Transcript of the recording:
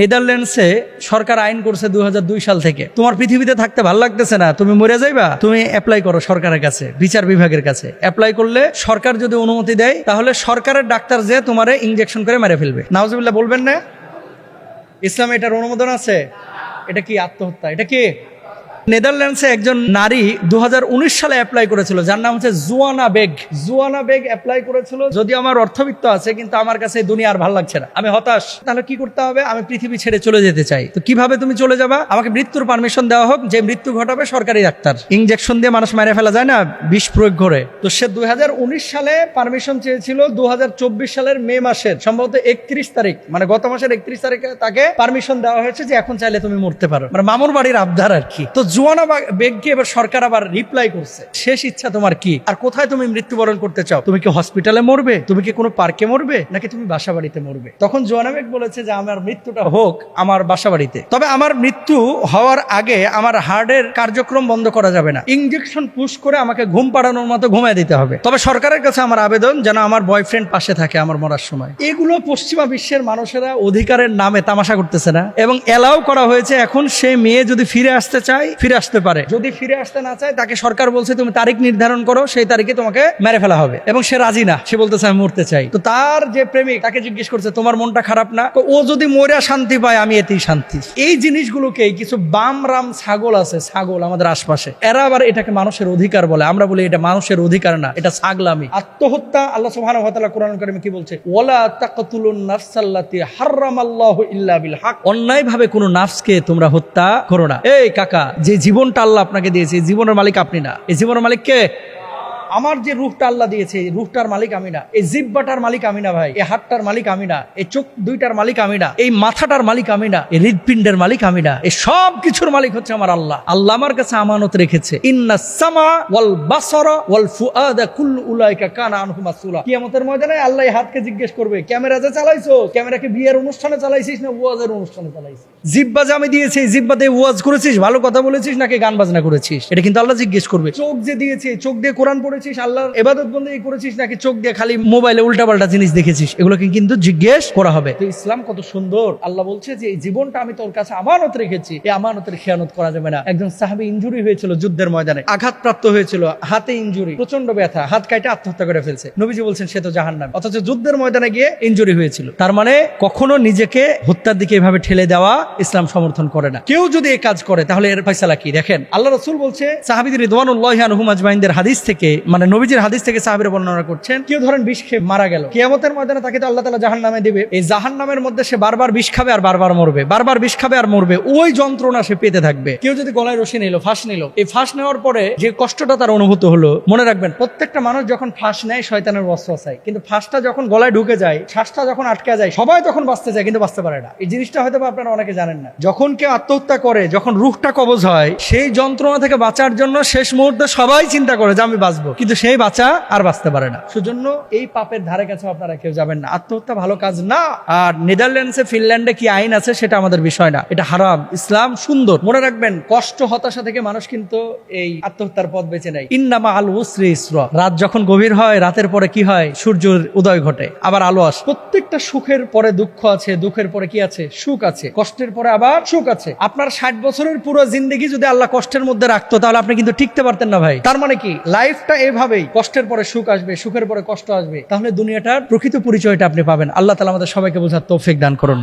নেদারল্যান্ডসে সরকার আইন করছে দুই সাল থেকে। তোমার পৃথিবীতে থাকতে ভালো লাগতেছে না, তুমি মরে যাইবা? তুমি অ্যাপ্লাই করো সরকারের কাছে, বিচার বিভাগের কাছে। অ্যাপ্লাই করলে সরকার যদি অনুমতি দেয়, তাহলে সরকারের ডাক্তার যে তোমারে ইঞ্জেকশন করে মেরে ফেলবে। নাওজবিল্লা বলবেন না? ইসলামে এটার অনুমোদন আছে? এটা কি আত্মহত্যা? এটা কি? নেদারল্যান্ডসে একজন নারী দু হাজার উনিশ সালে অ্যাপ্লাই করেছিল, যার নাম হচ্ছে জুয়ানা বেগ। জুয়ানা বেগ অ্যাপ্লাই করেছিল যদি আমার অর্থবিত্ত আছে, কিন্তু আমার কাছে দুনিয়া আর ভালো লাগছে না। আমি হতাশ। তাহলে কি করতে হবে? আমি পৃথিবী ছেড়ে চলে যেতে চাই। তো কীভাবে তুমি চলে যাবা? আমাকে মৃত্যুর পারমিশন দেওয়া হোক, যে মৃত্যু ঘটাবে সরকারি ডাক্তার। ইঞ্জেকশন দিয়ে মানুষ মেরে ফেলা যায় না? বিষ প্রয়োগ করে। তো সে দুই হাজার উনিশ সালে পারমিশন চেয়েছিল দু হাজার চব্বিশ সালের মে মাসের, সম্ভবত একত্রিশ তারিখ মানে গত মাসের একত্রিশ তারিখে তাকে পারমিশন দেওয়া হয়েছে যে এখন চাইলে তুমি মরতে পারো। মানে মামুর বাড়ির আবদার আর কি। তো জুয়ানা বেগকে এবার সরকার আবার রিপ্লাই করছে। শেষ ইচ্ছা তোমার কি? আর কোথায় তুমি মৃত্যুবরণ করতে চাও? তুমি কি হসপিটালে মরবে? তুমি কি কোনো পার্কে মরবে? নাকি তুমি বাসা বাড়িতে মরবে? তখন জোয়ানা বেগ বলেছে যে, আমার মৃত্যুটা হোক আমার বাসা বাড়িতে তবে আমার মৃত্যু হওয়ার আগে আমার হার্টের কার্যক্রম বন্ধ করা যাবে না। ইঞ্জেকশন পুশ করে আমাকে ঘুম পাড়ানোর মতো ঘুমায় দিতে হবে। তবে সরকারের কাছে আমার আবেদন যেন আমার বয়ফ্রেন্ড পাশে থাকে আমার মরার সময়। এগুলো পশ্চিমা বিশ্বের মানুষেরা অধিকারের নামে তামাশা করতেছে না। এবং এলাও করা হয়েছে এখন সে মেয়ে যদি ফিরে আসতে চায় ফিরে আসতে পারে। যদি ফিরে আসতে না চায়, তাকে সরকার বলছে, তুমি তারিখ নির্ধারণ করো, সেই তারিখে তোমাকে মেরে ফেলা হবে। এবং সে রাজি না। সে বলতেছে, আমি মরতে চাই। তো তার যে প্রেমিক, তাকে জিজ্ঞেস করছে, তোমার মনটা খারাপ না? ও যদি মরে শান্তি পায়, আমি এতেই শান্তি। এই জিনিসগুলোকে কিছু বাম রাম ছাগল আছে, ছাগল আমাদের আশপাশে। এরা আবার এটাকে মানুষের অধিকার বলে। আমরা বলি এটা মানুষের অধিকার না, এটা ছাগলামি। আত্মহত্যা, আল্লাহ তাআলা কোরআন কারিমে কি বলছে? ওয়ালা তাকতুলুন নাফসাল্লাতী হারামাল্লাহু ইল্লা বিল হক। অন্যায়ভাবে কোনো নাফসকে তোমরা হত্যা করো না। এই কাকা, যে জীবনটা আল্লাহ আপনাকে দিয়েছে জীবনের মালিক আপনি না। এই জীবনের মালিক কে? আমার যে রুহটা আল্লাহ দিয়েছে রুহটার মালিক আমি না, এই জিব্বাটার মালিক আমি না ভাই, এই হাতটার মালিক আমি না, এই চোখ দুইটার মালিক আমি না, এই মাথাটার মালিক আমি না, এই হৃদপিণ্ডের মালিক আমি না, এই সব কিছুর মালিক হচ্ছে আমার আল্লাহ। আল্লাহ আমার কাছে আমানত রেখেছে। আল্লাহ হাতকে জিজ্ঞেস করবে, ক্যামেরা বিয়ের অনুষ্ঠানে চালাইছিস না ওয়াজের অনুষ্ঠানে চালাইছিস? আমি দিয়েছি করেছিস? ভালো কথা বলেছিস নাকি গান বাজনা করেছিস? এটা কিন্তু আল্লাহ জিজ্ঞেস করবে। চোখ যে দিয়েছে চোখ দিয়ে কোরআন পড়েছিস আল্লাহর এবাদত বন্দী করেছিস নাকি চোখ দিয়ে খালি মোবাইলে উল্টাপাল্টা জিনিস দেখেছিস? এগুলোকে কিন্তু জিজ্ঞেস করা হবে। তো ইসলাম কত সুন্দর। আল্লাহ বলছে যে, এই জীবনটা আমি তোর কাছে আমানত রেখেছি। এই আমানতের খেয়ানত করা যাবে না। একজন সাহাবি ইনজুরি হয়েছিল যুদ্ধের ময়দানে। আঘাতপ্রাপ্ত হয়েছিল। হাতে ইনজুরি প্রচণ্ড ব্যথা, হাত কাটে আত্মহত্যা করে ফেলছে। নবীজি বলছেন, সে তো জাহান্নাম। অথচ যুদ্ধের ময়দানে গিয়ে ইনজুরি হয়েছিল। তার মানে কখনো নিজেকে হত্যার দিকে এভাবে ঠেলে দেওয়া ইসলাম সমর্থন করে না। কেউ যদি এই কাজ করে, তাহলে এর ফয়সালা কি? দেখেন, আল্লাহ রসুল বলছে, সাহাবিদের রিদওয়ানুল্লাহ আনহুম আজমাইনদের হাদিস থেকে মানে নবীজির হাদিস থেকে সাহাবিরা বর্ণনা করছেন, কেউ ধরেন বিষ খেয়ে মারা গেল। কিয়ামতের ময়দানে তাকে তো আল্লাহ তালা জাহান নামে দিবে। এই জাহান নামের মধ্যে সে বারবার বিষ খাবে আর বারবার মরবে। বারবার বিষ খাবে আর মরবে। ওই যন্ত্রণা সে পেতে থাকবে। কেউ যদি গলায় রশি নিল, ফাঁস নিল, এই ফাঁস নেওয়ার পরে যে কষ্টটা তার অনুভূত হলো, মনে রাখবেন, প্রত্যেকটা মানুষ যখন ফাঁস নেয়, শয়তানের বস্ত্র চায়। কিন্তু ফাঁসটা যখন গলায় ঢুকে যায়, শ্বাসটা যখন আটকে যায়, সবাই তখন বাঁচতে চায়, কিন্তু বাঁচতে পারে না। এই জিনিসটা হয়তো আপনারা অনেকে জানেন না। যখন কেউ আত্মহত্যা করে, যখন রুখটা কবজ হয়, সেই যন্ত্রণা থেকে বাঁচার জন্য শেষ মুহূর্তে সবাই চিন্তা করে যে আমি বাঁচবো। কিন্তু সেই বাঁচা আর বাঁচতে পারে না। সেজন্য এই পাপের ধারে কাছে আপনারা কেউ যাবেন না। আত্মহত্যা ভালো কাজ না। আর নেদারল্যান্ডসে, ফিনল্যান্ডে কি আইন আছে সেটা আমাদের বিষয় না। এটা হারাম। ইসলাম সুন্দর। মনে রাখবেন, কষ্ট, হতাশা থেকে মানুষ কিন্তু এই আত্মহত্যার পথ বেছে নেয়। ইন্নামা আল উসরি ইসরা। রাত যখন গভীর হয়, রাতের পরে কি হয়? সূর্যের উদয় ঘটে। আবার আলো আসে। প্রত্যেকটা সুখের পরে দুঃখ আছে, দুঃখের পরে কি আছে? সুখ আছে। কষ্টের পরে আবার সুখ আছে। আপনার ষাট বছরের পুরো জিন্দগি যদি আল্লাহ কষ্টের মধ্যে রাখতো, তাহলে আপনি কিন্তু টিকতে পারতেন না ভাই। তার মানে কি? লাইফটা এভাবেই কষ্টের পরে সুখ আসবে, সুখের পরে কষ্ট আসবে, তাহলে দুনিয়াটার প্রকৃত পরিচয়টা আপনি পাবেন। আল্লাহ তালা আমাদের সবাইকে বোঝার তৌফিক দান করুন।